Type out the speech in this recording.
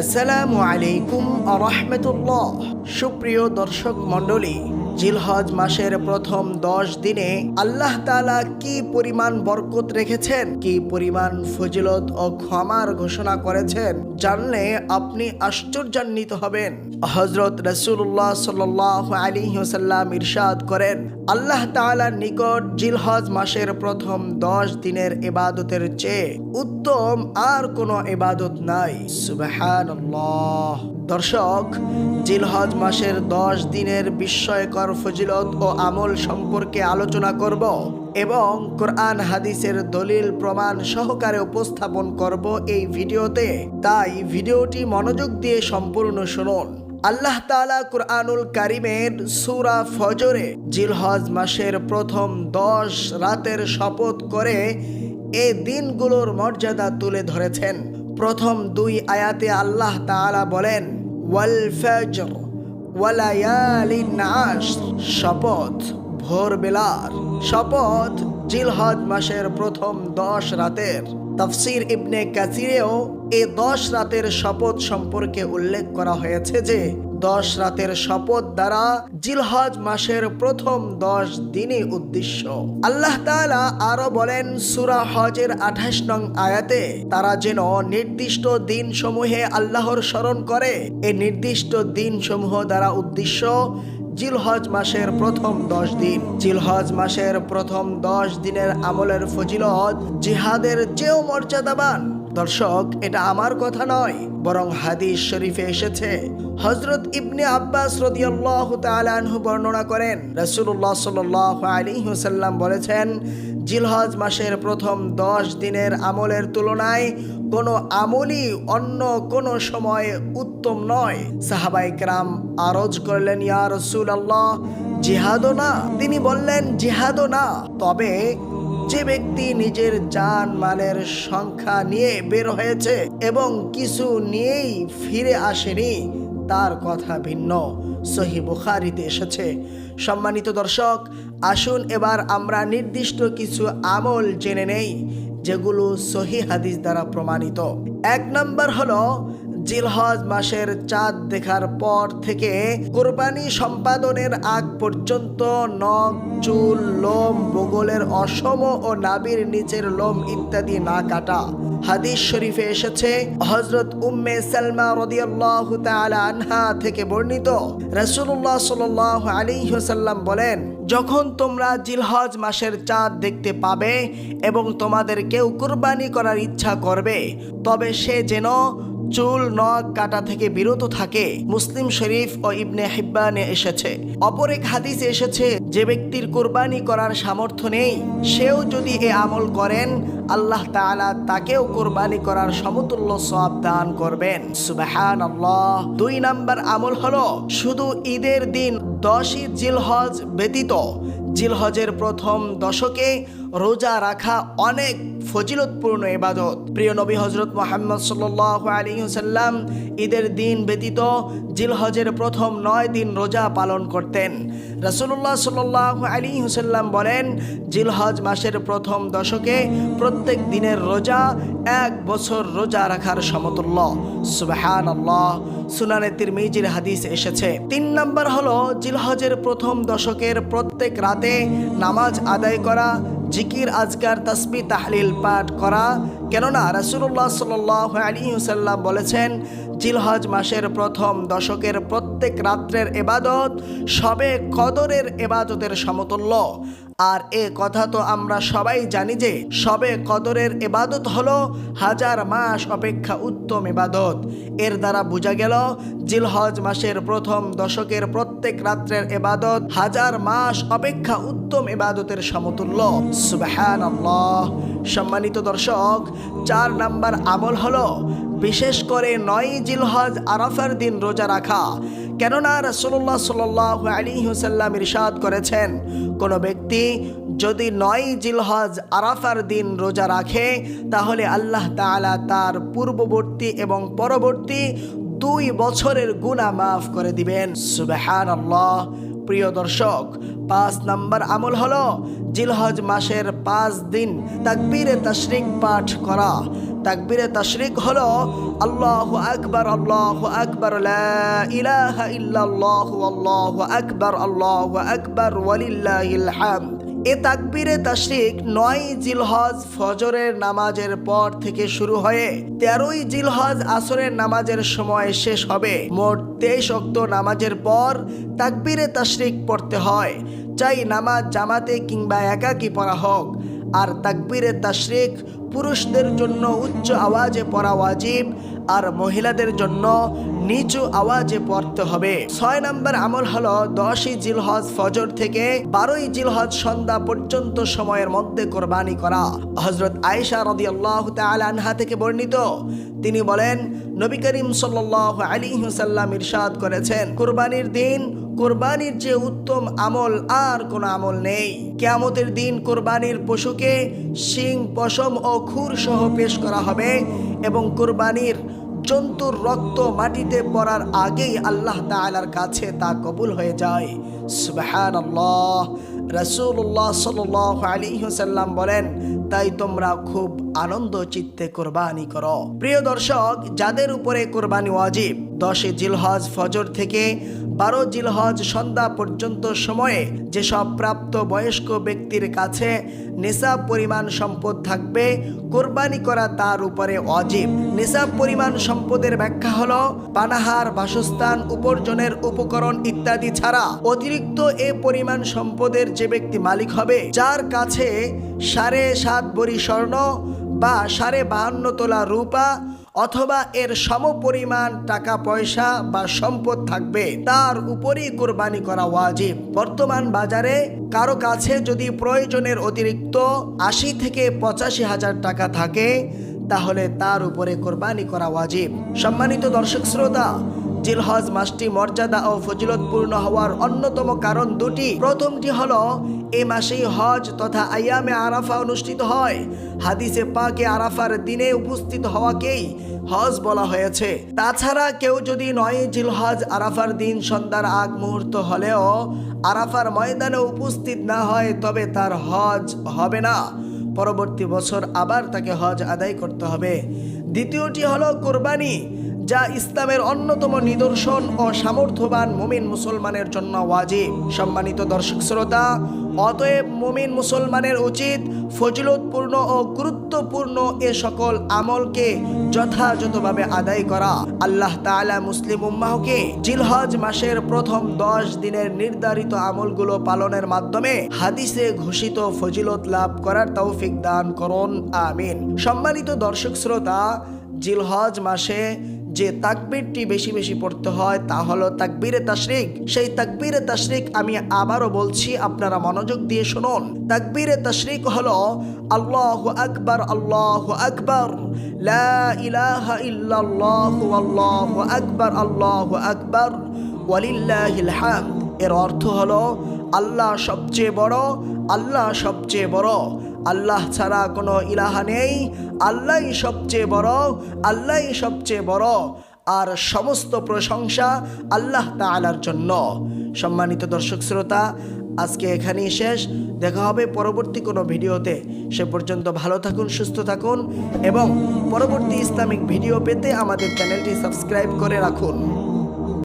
আসসালামু আলাইকুম আরহামতুল্লাহ। সুপ্রিয় দর্শক মণ্ডলী, জিলহজ মাসের প্রথম দশ দিনে আল্লাহ তাআলা কি পরিমাণ বরকত রেখেছেন, কি পরিমাণ ফজিলত ও ক্ষমার ঘোষণা করেছেন, জানলে আপনি আশ্চর্যান্বিত হবেন। হজরত রসুল্লাহ সাল আলী ওসাল্লাম ইরশাদ করেন আল্লাহ তাআলার নিকট জিলহজ মাসের প্রথম দশ দিনের এবাদতের চেয়ে উত্তম আর কোনো এবাদত নাই। দর্শক, জিলহজ মাসের দশ দিনের বিস্ময়কর ফজিলত ও আমল সম্পর্কে আলোচনা করব এবং কোরআন হাদিসের দলিল প্রমাণ সহকারে উপস্থাপন করব এই ভিডিওতে। তাই ভিডিওটি মনোযোগ দিয়ে সম্পূর্ণ শুনুন। আল্লাহ তাআলা কুরআনুল কারিমের সূরা ফজরে জিলহজ মাসের প্রথম দশ রাতের শপথ করে এ দিনগুলোর মর্যাদা তুলে ধরেছেন। প্রথম দুই আয়াতে আল্লাহ তাআলা বলেন শপথ, ভোরবেলার শপথ জিলহজ মাসের প্রথম দশ রাতের। তফসির ইবনে কাসিরেও এ দশ রাতের শপথ সম্পর্কে উল্লেখ করা হয়েছে যে, দশ রাতের শপথ দ্বারা জিলহজ মাসের প্রথম দশ দিনই উদ্দেশ্য। আল্লাহ তাআলা আরও বলেন, সুরা হজের আঠাশ নং আয়াতে, তারা যেন নির্দিষ্ট দিন সমূহে আল্লাহর স্মরণ করে। এ নির্দিষ্ট দিন সমূহ দ্বারা উদ্দেশ্য জিলহজ মাসের প্রথম দশ দিন। জিলহজ মাসের প্রথম দশ দিনের আমলের ফজিলত জিহাদের চেয়েও মর্যাদাবান। দর্শক, এটা আমার কথা নয়, বরং হাদিস শরীফে এসেছে। হজরত ইবনে আব্বাস রদিয়াল্লাহু তাআলা আনহু বর্ণনা করেন, রাসূলুল্লাহ সাল্লাল্লাহু আলাইহি ওয়াসাল্লাম বলেছেন, জিলহজ মাসের প্রথম দশ দিনের আমলের তুলনায় কোনো আমলই অন্য কোনো সময় উত্তম নয়। সাহাবাই কেরাম আরজ করলেন, ইয়া রসুল আল্লাহ জিহাদও না। তিনি বললেন, জিহাদও না। তবে যে ব্যক্তি নিজের যান মালের সংখ্যা নিয়ে বের হয়েছে এবং কিছু নিয়েই ফিরে আসেনি, তার কথা ভিন্ন। সহি বুখারিতে এসেছে। সম্মানিত দর্শক, আসুন এবার আমরা নির্দিষ্ট কিছু আমল জেনে নেই, যেগুলো সহি হাদিস দ্বারা প্রমাণিত। এক নম্বর হলো জিলহজ মাসের চাঁদ দেখার পর থেকে কোরবানি সম্পাদনের আগ পর্যন্ত নখ, চুল, লোম, বগলের অসম ও নাবির নিচের লোম ইত্যাদি না কাটা। হাদিস শরীফে এসেছে হজরত উম্মে সালমা রদিয়াল্লাহু তাআলা আনহা থেকে বর্ণিত, রাসূলুল্লাহ সাল্লাল্লাহু আলাইহি ওয়াসাল্লাম বলেন, যখন তোমরা জিলহজ মাসের চাঁদ দেখতে পাবে এবং তোমাদের কেউ কুরবানি করার ইচ্ছা করবে, তবে সে যেন চুল, নখ, কাটা থেকে বিরত থাকে। মুসলিম শরীফ ও ইবনে হিব্বানে এসেছে। অপর এক হাদিসে এসেছে, যে ব্যক্তির কোরবানি করার সামর্থ্য নেই, সেও যদি এ আমল করেন, আল্লাহ তাআলা তাকেও কোরবানি করার সমতুল্য সব দান করবেন। সুবাহান আল্লাহ দুই নাম্বার আমল হলো, শুধু ঈদের দিন দশই জিলহজ ব্যতীত, জিলহজের প্রথম দশকে রোজা রাখা অনেক ফজিলতপূর্ণ ইবাদত। প্রিয় নবী হজরত মোহাম্মদ সাল্লাহ আলী সাল্লাম ঈদের দিন ব্যতীত জিলহজের প্রথম নয় দিন রোজা পালন করতেন। রাসুল্লাহ সাল্লাহ আলী হুসাল্লাম বলেন, জিলহজ মাসের প্রথম দশকে প্রত্যেক দিনের রোজা এক বছর রোজা রাখার সমতুল্য। সুবাহান আল্লাহ সুনানে তিরমিজির হাদিস এসেছে। তিন নম্বর হলো, জিলহজের প্রথম দশকের প্রত্যেক রাতে নামাজ আদায় করা জিকির, আজকার তসবি তাহলিল পাঠ করা। কেননা রাসুল্লাহ সাল আলী বলেছেন, জিলহজ মাসের প্রথম দশকের প্রত্যেক রাত্রের এবাদত সবে কদরের এবাদতের সমতুল্য। আর এ কথা তো আমরা সবাই জানি যে সবে কদরের এবাদত হলো হাজার মাস অপেক্ষা উত্তম এবাদত। এর দ্বারা বোঝা গেল জিলহজ মাসের প্রথম দশকের প্রত্যেক রাত্রের এবাদত হাজার মাস অপেক্ষা উত্তম এবাদতের সমতুল্য। সম্মানিত দর্শক, চার নাম্বার আমল হলো বিশেষ করে নয় জিলহজ আরাফার দিন রোজা রাখা। কেননা রসুল্লাহ সাল আলী হুসাল্লাম ইরশাদ করেছেন, কোনো ব্যক্তি যদি নয় জিলহজ আরাফার দিন রোজা রাখে, তাহলে আল্লাহ তাআলা তার পূর্ববর্তী এবং পরবর্তী দুই বছরের গুণা মাফ করে দিবেন। সুবাহান আল্লাহ প্রিয় দর্শক, পাঁচ নাম্বার আমল হলো জিলহজ মাসের পাঁচ দিন তাকবীরে তশরিক পাঠ করা। তাকবিরে তাশরিক হলো আল্লাহু আকবার আল্লাহু আকবার ইলাহা ইল্লাল্লাহু, আল্লাহু আকবার আল্লাহু আকবার, ওয়ালিল্লাহিল হামদ। এ তাকবিরে তাশরিক নয় জিলহজ ফজরের নামাজের পর থেকে শুরু হয়ে তেরোই জিলহজ আসরের নামাজের সময় শেষ হবে। মোট তেইশ অক্ত নামাজের পর তাকবিরে তাশরিক পড়তে হয়। চাই নামাজ জামাতে কিংবা একাকি পড়া হোক। আর তাকবিরে তাশরিক পুরুষদের জন্য উচ্চ আওয়াজে পড়া ওয়াজিব আর মহিলাদের জন্য নিচু আওয়াজে পড়তে হবে। ছয় নম্বর আমল হলো দশই জিলহজ ফজর থেকে বারোই জিলহজ সন্ধ্যা পর্যন্ত সময়ের মধ্যে কোরবানি করা। হজরত আয়েশা রদি আল্লাহ আনহা থেকে বর্ণিত। তিনি বলেন, নবী করিম সাল্লাহ আলী হুসাল্লাম ইরশাদ করেছেন, কোরবানির দিন, কোরবানির যে উত্তম আমল আর কোনো আমল নেই। কেয়ামতের দিন কোরবানির পশুকে শিং, পশম ও খুর সহ পেশ করা হবে এবং কোরবানির জন্তুর রক্ত মাটিতে পড়ার আগেই আল্লাহ তালার কাছে তা কবুল হয়ে যায়। সুবাহান আল্লাহ রসুল্লাহ সাল আলী হোসাল্লাম বলেন, তাই তোমরা খুব আনন্দ চিত্তে কোরবানি করো। প্রিয় দর্শক, যাদের উপরে কোরবানি ওয়াজিব দশে জিলহজ ফজর থেকে বারো জিলহজ সন্ধ্যা পর্যন্ত সময়ে যেসব প্রাপ্ত বয়স্ক ব্যক্তির কাছে নিসাব পরিমাণ সম্পদ থাকবে, কোরবানি করা তার উপরে অজীব। নিসাব পরিমাণ সম্পদের ব্যাখ্যা হল পানাহার, বাসস্থান, উপার্জনের উপকরণ ইত্যাদি ছাড়া অতিরিক্ত এ পরিমাণ সম্পদের যে ব্যক্তি মালিক হবে, যার কাছে সাড়ে সাত বড়ি স্বর্ণ বা সাড়ে বাহান্ন তোলা রূপা অথবা এর সমপরিমাণ টাকা, পয়সা বা সম্পদ থাকবে, তার উপরই কোরবানি করা ওয়াজিব। বর্তমান বাজারে কারও কাছে যদি প্রয়োজনের অতিরিক্ত আশি থেকে পঁচাশি হাজার টাকা থাকে, তাহলে তার উপরে কোরবানি করা ওয়াজিব। সম্মানিত দর্শক শ্রোতা, জিলহজ মাসটি মর্যাদা ও ফজিলতপূর্ণ হওয়ার অন্যতম কারণ দুটি। প্রথমটি হলো এই মাসেই হজ তথা আয়ামে আরাফা অনুষ্ঠিত হয়। হাদিসে পাকে আরাফার দিনে উপস্থিত হওয়াকেই হজ বলা হয়েছে। তাছাড়া কেউ যদি নয় জিলহজ আরাফার দিন সন্ধ্যার আগ মুহূর্ত হলেও আরাফার ময়দানে উপস্থিত না হয়, তবে তার হজ হবে না। পরবর্তী বছর আবার তাকে হজ আদায় করতে হবে। দ্বিতীয়টি হলো কোরবানি। যা ইসলামের অন্যতম নিদর্শন ও সামর্থ্যবান মুমিন মুসলমানের জন্য ওয়াজিব। সম্মানিত দর্শক শ্রোতা, অতএব মুমিন মুসলমানের উচিত ফজিলতপূর্ণ ও গুরুত্বপূর্ণ এ সকল আমলকে যথাযথভাবে আদায় করা। আল্লাহ তাআলা মুসলিম উম্মাহকে জিলহজ মাসের প্রথম দশ দিনের নির্ধারিত আমলগুলো পালনের মাধ্যমে হাদিসে ঘোষিত ফজিলত লাভ করার তৌফিক দান করুন, আমিন। সম্মানিত দর্শক শ্রোতা, জিলহজ মাসে যে তাকবীরটি বেশি বেশি পড়তে হয় তা হলো তাকবীরে তাশরিক। সেই তাকবীরে তাশরিক আমি আবারও বলছি, আপনারা মনোযোগ দিয়ে শুনুন। তাকবীরে তাশরিক হলো, আল্লাহ আকবার আল্লাহ আকবার, লা ইলাহা ইল্লাল্লাহু, আল্লাহু আকবার আল্লাহু আকবার, ওয়ালিল্লাহিল হামদ। এর অর্থ হলো, আল্লাহ সবচেয়ে বড়, আল্লাহ সবচেয়ে বড়। আল্লাহ ছাড়া কোনো ইলাহা নেই। আল্লাহই সবচেয়ে বড় আল্লাহই সবচেয়ে বড়। আর সমস্ত প্রশংসা আল্লাহ তাআলার জন্য। সম্মানিত দর্শক শ্রোতা, আজকে এখানেই শেষ। দেখা হবে পরবর্তী কোনো ভিডিওতে। সে পর্যন্ত ভালো থাকুন, সুস্থ থাকুন এবং পরবর্তী ইসলামিক ভিডিও পেতে আমাদের চ্যানেলটি সাবস্ক্রাইব করে রাখুন।